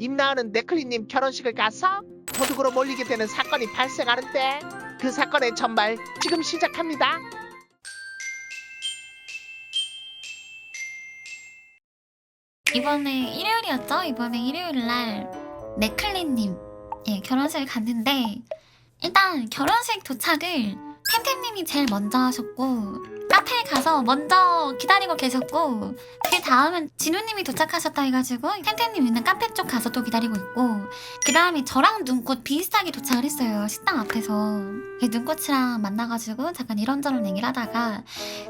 임나은은 네클리님 결혼식을 가서 도둑으로 몰리게 되는 사건이 발생하는데 그 사건의 전말 지금 시작합니다. 이번에 일요일이었죠? 이번에 일요일 날 네클리님 예 결혼식 갔는데 일단 결혼식 도착을 템템님이 제일 먼저 하셨고 카페에 가서 먼저 기다리고 계셨고 그 다음은 진우님이 도착하셨다 해가지고 템템님 있는 카페 쪽 가서 또 기다리고 있고 그 다음에 저랑 눈꽃 비슷하게 도착을 했어요 식당 앞에서 그 눈꽃이랑 만나가지고 잠깐 이런저런 얘기를 하다가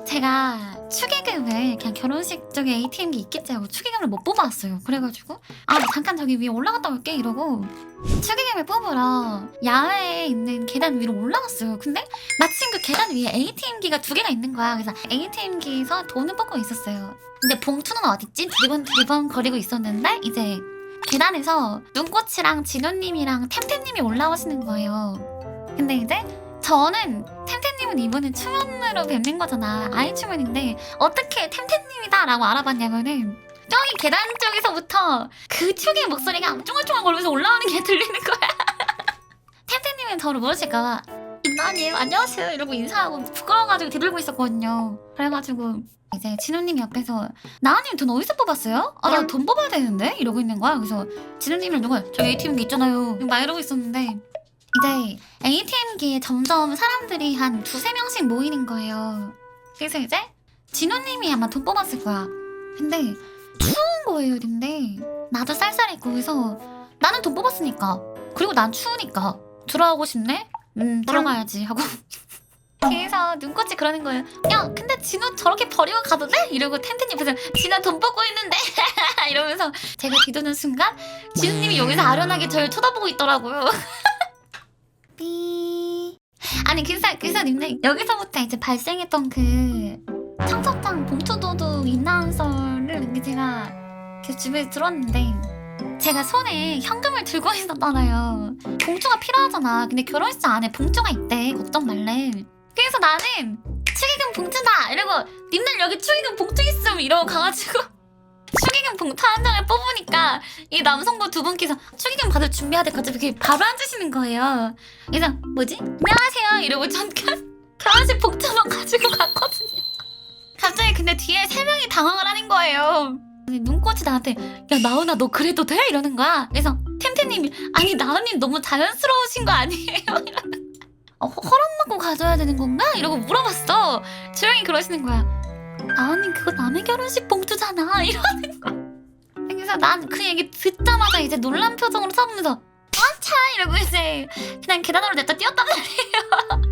제가 축의금을 그냥 결혼식 쪽에 ATM기 있겠지 하고 축의금을 못 뽑아왔어요. 그래가지고 아 잠깐 저기 위에 올라갔다 올게 이러고 축의금을 뽑으러 야외에 있는 계단 위로 올라갔어요. 근데 마침 그 계단 위에 ATM기가 두 개가 있는 거야. 그래서 ATM기에서 돈을 뽑고 있었어요. 근데 봉투는 어딨지? 두리번 두리번 거리고 있었는데 이제 계단에서 눈꽃이랑 진우님이랑 템템님이 올라오시는 거예요. 근데 이제 저는 템템님은 이번에 추면으로 뵙는 거잖아. 아이 추면인데 어떻게 템템님이다라고 알아봤냐면은 저기 계단 쪽에서부터 그 축의 목소리가 쫑알쫑알 거리면서 올라오는 게 들리는 거야. 템템님은 저를 모르실까 봐 김나님 안녕하세요 이러고 인사하고 부끄러워가지고 뒤돌고 있었거든요. 그래가지고 이제 진우님이 옆에서 나은님 돈 어디서 뽑았어요? 아 나 돈 뽑아야 되는데 이러고 있는 거야. 그래서 진우님을 누가 저기 ATM기 있잖아요. 막 이러고 있었는데 이제 ATM기에 점점 사람들이 한 두세 명씩 모이는 거예요. 그래서 이제 진우님이 아마 돈 뽑았을 거야. 근데 추운 거예요, 근데 나도 쌀쌀했고 그래서 나는 돈 뽑았으니까 그리고 난 추우니까 들어가고 싶네? 음 들어가야지 하고 그래서 눈꽃이 그러는 거예요. 야, 근데 진우 저렇게 버리고 가도 돼? 이러고 템템 옆에서 진우 돈 뽑고 있는데 이러면서 제가 뒤도는 순간 진우님이 여기서 아련하게 저를 쳐다보고 있더라고요. 삐. 아니 그래서 그래서 님들 여기서부터 이제 발생했던 그 청첩장 봉투 도둑 인나운서를 이제 제가 그 주변에 들었는데 제가 손에 현금을 들고 있었잖아요. 봉투가 필요하잖아. 근데 결혼식 안에 봉투가 있대. 걱정 말래. 그래서 나는 축의금 봉투다 이러고 님들 여기 축의금 봉투 있음 이러고 가가지고 축의금 봉투 한 장을 뽑으니까 이 남성분 두 분께서 축의금 받을 준비하되 갑자기 이렇게 바로 앉으시는 거예요. 그래서 뭐지? 안녕하세요 이러고 잠깐 결혼식 봉투만 가지고 갔거든요. 갑자기 근데 뒤에 세 명이 당황을 하는 거예요. 눈꽃이 나한테 야 나은아 너 그래도 돼? 이러는 거야. 그래서 템템님이 아니 나은님 너무 자연스러우신 거 아니에요? 이러는 어, 허- 허락 받고 가져야 되는 건가? 이러고 물어봤어. 조용히 그러시는 거야. 나은님 그거 남의 결혼식 봉투잖아. 이러는 거야. 그래서 난 그 얘기 듣자마자 이제 놀란 표정으로 서보면서 아차 이러고 이제 그냥 계단으로 냈다 뛰었단 말이에요.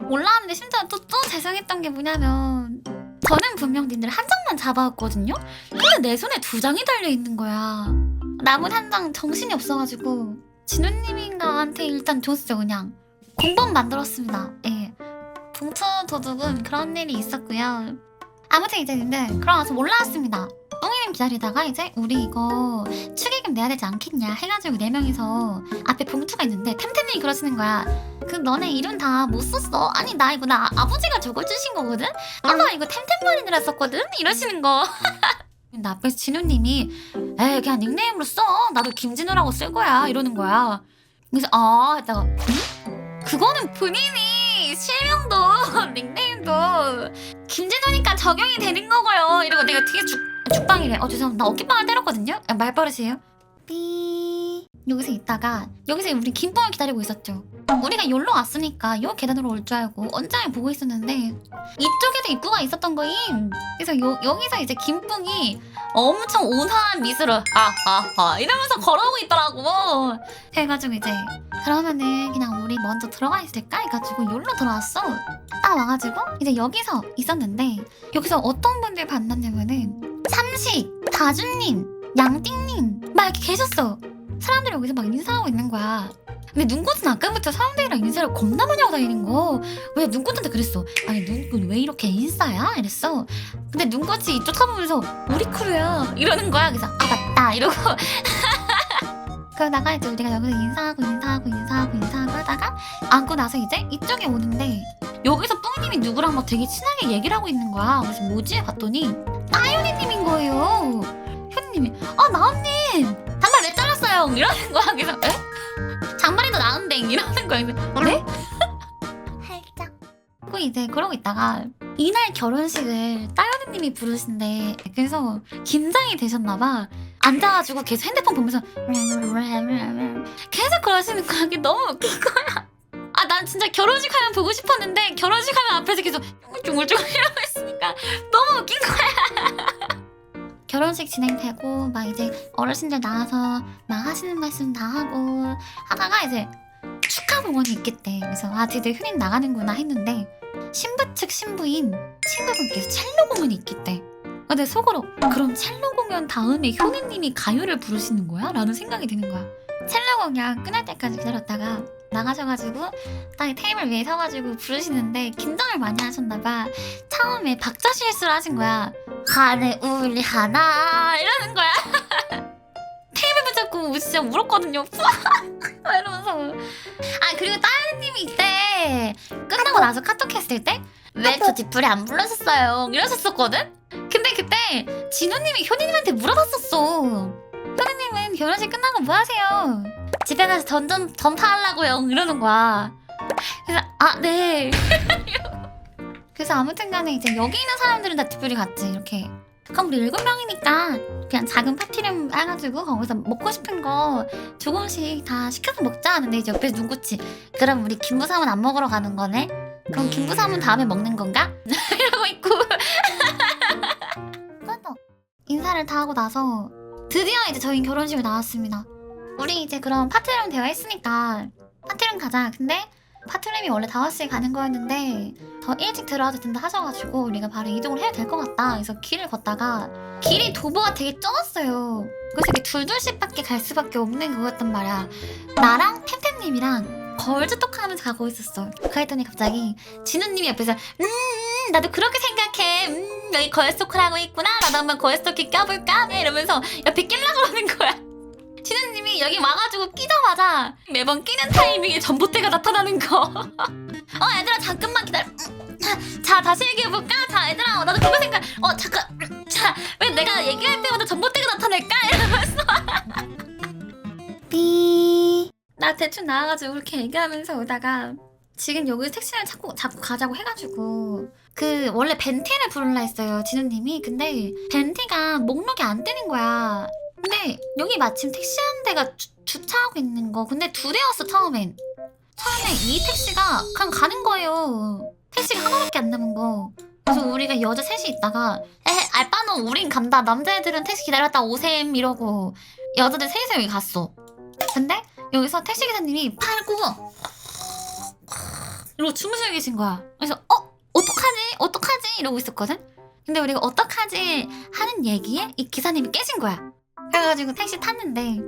올라왔는데 심지어 또, 또 죄송했던 게 뭐냐면 저는 분명 님들 한 장만 잡아왔거든요. 근데 내 손에 두 장이 달려 있는 거야. 남은 한 장 정신이 없어가지고 진우님인가한테 일단 줬어 그냥 공범 만들었습니다. 예. 봉투 도둑은 그런 일이 있었고요. 아무튼 이제 근데 그러고서 올라왔습니다. 똥이님 기다리다가 이제 우리 이거 축의금 내야 되지 않겠냐 해가지고 네 명이서 앞에 봉투가 있는데 템템님이 그러시는 거야. 그 너네 이름 다 못 썼어. 아니 나 이거 나 아버지가 적어주신 거거든. 아 나 이거 템템머리느라 썼거든. 이러시는 거. 근데 앞에서 진우님이 에이 그냥 닉네임으로 써. 나도 김진우라고 쓸 거야. 이러는 거야. 그래서 아 했다가 응? 그거는 본인이 실명도 닉네임도 김진우니까 적용이 되는 거고요. 이러고 내가 뒤에 죽 죽방이래. 어 죄송합니다. 나 어깨빵을 때렸거든요. 야, 말버릇이에요. 삐 여기서 있다가 여기서 우리 김뽕을 기다리고 있었죠. 우리가 여기로 왔으니까 요 계단으로 올 줄 알고 언장을 보고 있었는데 이쪽에도 입구가 있었던 거임. 그래서 요, 여기서 이제 김뽕이 엄청 온화한 미소로 하하하 이러면서 걸어오고 있더라고. 해가지고 이제 그러면은 그냥 우리 먼저 들어가 있을까 해가지고 여기로 들어왔어. 딱 와가지고 이제 여기서 있었는데 여기서 어떤 분들 만났냐면은 삼식, 다준님, 양띵님 막 이렇게 계셨어. 사람들이 여기서 막 인사하고 있는 거야. 근데 눈꽃은 아까부터 사람들이랑 인사를 겁나 많이 하고 다니는 거. 왜 눈꽃한테 그랬어? 아니 눈꽃 왜 이렇게 인싸야? 이랬어. 근데 눈꽃이 이쪽 쳐보면서 우리 크루야 이러는 거야. 그래서 아 맞다 이러고. 그러다가 이제 우리가 여기서 인사하고 인사하고 인사하고 인사하고 하다가 앉고 나서 이제 이쪽에 오는데 여기서 뿡이님이 누구랑 막 되게 친하게 얘기를 하고 있는 거야. 그래서 뭐지? 봤더니 따윤이님인 거예요. 현님이 아 나은님 단발 왜 잘랐어요? 이러는 거야. 그래서 에? 장발이 더 나은데 이러는 거야. 그래서, 네? 살짝. 그리고 이제 그러고 있다가 이날 결혼식을 따연이님이 부르신대. 그래서 긴장이 되셨나봐. 앉아가지고 계속 핸드폰 보면서 계속 그러시는 거야. 그게 너무 웃긴 거야. 아, 난 진짜 결혼식 하면 보고 싶었는데 결혼식 하면 앞에서 계속 쫑글쫑글 이러고 있으니까 너무 웃긴 거야. 결혼식 진행되고 막 이제 어르신들 나와서 막 하시는 말씀 다 하고 하다가 이제 축하 공원이 있겠대. 그래서 아 드디어 효린 나가는구나 했는데 신부 측 신부인 친구분께서 첼로 공연이 있겠대. 근데 속으로 그럼 첼로 공연 다음에 효니님이 가요를 부르시는 거야? 라는 생각이 드는 거야. 첼로 공연 끝날 때까지 기다렸다가 나가셔가지고 딱 테이블 위에 서가지고 부르시는데 긴장을 많이 하셨나봐. 처음에 박자 실수를 하신 거야. 하늘 우리 하나 이러는 거야. 테이블 붙잡고 진짜 울었거든요. 막 이러면서. 아 그리고 따연님이 이때 끝나고 나서 카톡 했을 때 왜 저 뒷불이 안 불러셨어요? 이러셨었거든? 근데 그때 진우님이 효니님한테 물어봤었어. 효니님은 결혼식 끝나고 뭐 하세요? 집에 가서 전전 전파하려고요. 이러는 거야. 그래서 아 네. 그래서 아무튼 간에 이제 여기 있는 사람들은 다 뒷불이 갔지 이렇게. 그럼 우리 일곱 명이니까 그냥 작은 파티룸 해가지고 거기서 먹고 싶은 거 조금씩 다 시켜서 먹자 하는데 이제 옆에서 눈꽃이 그럼 우리 김부삼은 안 먹으러 가는 거네? 그럼 김부삼은 다음에 먹는 건가? 이러고 있고 끝 인사를 다 하고 나서 드디어 이제 저희 결혼식을 나왔습니다 우리 이제 그럼 파티룸 되어 있으니까 파티룸 가자 근데 파티룸이 원래 5시에 가는 거였는데 더 일찍 들어와도 된다 하셔가지고 우리가 바로 이동을 해야 될 것 같다. 그래서 길을 걷다가 길이 도보가 되게 좁았어요. 그래서 이게 둘둘씩 밖에 갈 수밖에 없는 그거였단 말이야. 나랑 템템님이랑 걸즈톡 하면서 가고 있었어. 그랬더니 갑자기 진우님이 옆에서 음 나도 그렇게 생각해. 음 여기 걸스토크를 하고 있구나. 나도 한번 걸스토크 껴볼까? 이러면서 옆에 낄라 그러는 거야 진우님이 여기 와가지고 끼자마자 매번 끼는 타이밍에 전봇대가 나타나는 거. 어 얘들아 잠깐만 기다려. 음, 자, 자 다시 얘기해볼까? 자 얘들아 어, 나도 그거 생각 어 잠깐 음, 자왜 내가 얘기할 때마다 전봇대가 나타날까? 이러면서. 삐 나 대충 나와가지고 그렇게 얘기하면서 오다가 지금 여기 택시를 자꾸 자꾸 가자고 해가지고 그 원래 벤티를 부르려 했어요 진우님이. 근데 벤티가 목록이 안 뜨는 거야 근데 여기 마침 택시 한 대가 주, 주차하고 있는 거 근데 두 대였어 처음엔. 처음에 이 택시가 그냥 가는 거예요. 택시가 하나밖에 안 남은 거. 그래서 우리가 여자 셋이 있다가 에헤 알바노 우린 간다. 남자애들은 택시 기다렸다. 오셈. 이러고 여자들 셋이서 여기 갔어. 근데 여기서 택시기사님이 팔고 이러고 주무시고 계신 거야. 그래서 어? 어떡하지? 어떡하지? 이러고 있었거든? 근데 우리가 어떡하지 하는 얘기에 이 기사님이 깨신 거야 그래가지고 택시 탔는데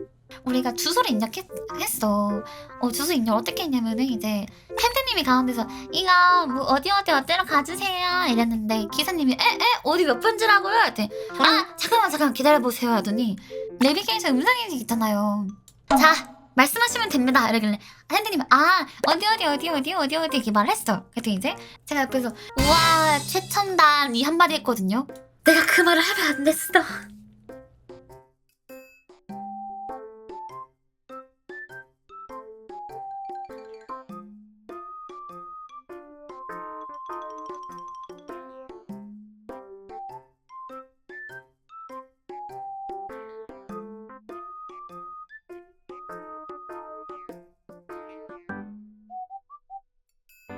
우리가 주소를 입력했어. 어, 주소 입력 어떻게 했냐면은 이제 템템님이 가운데서 이거 뭐 어디 어디 어디로 가주세요 이랬는데 기사님이 에에 어디 몇 번지라고요? 했더니 아 잠깐만 잠깐만 기다려보세요 하더니 내비게이션 음성인식 있잖아요. 자 말씀하시면 됩니다 이러길래 템템님이 아 어디 어디 어디 어디 어디 어디 이렇게 말했어. 그랬더니 이제 제가 옆에서 우와 최첨단 이 한마디 했거든요. 내가 그 말을 하면 안 됐어.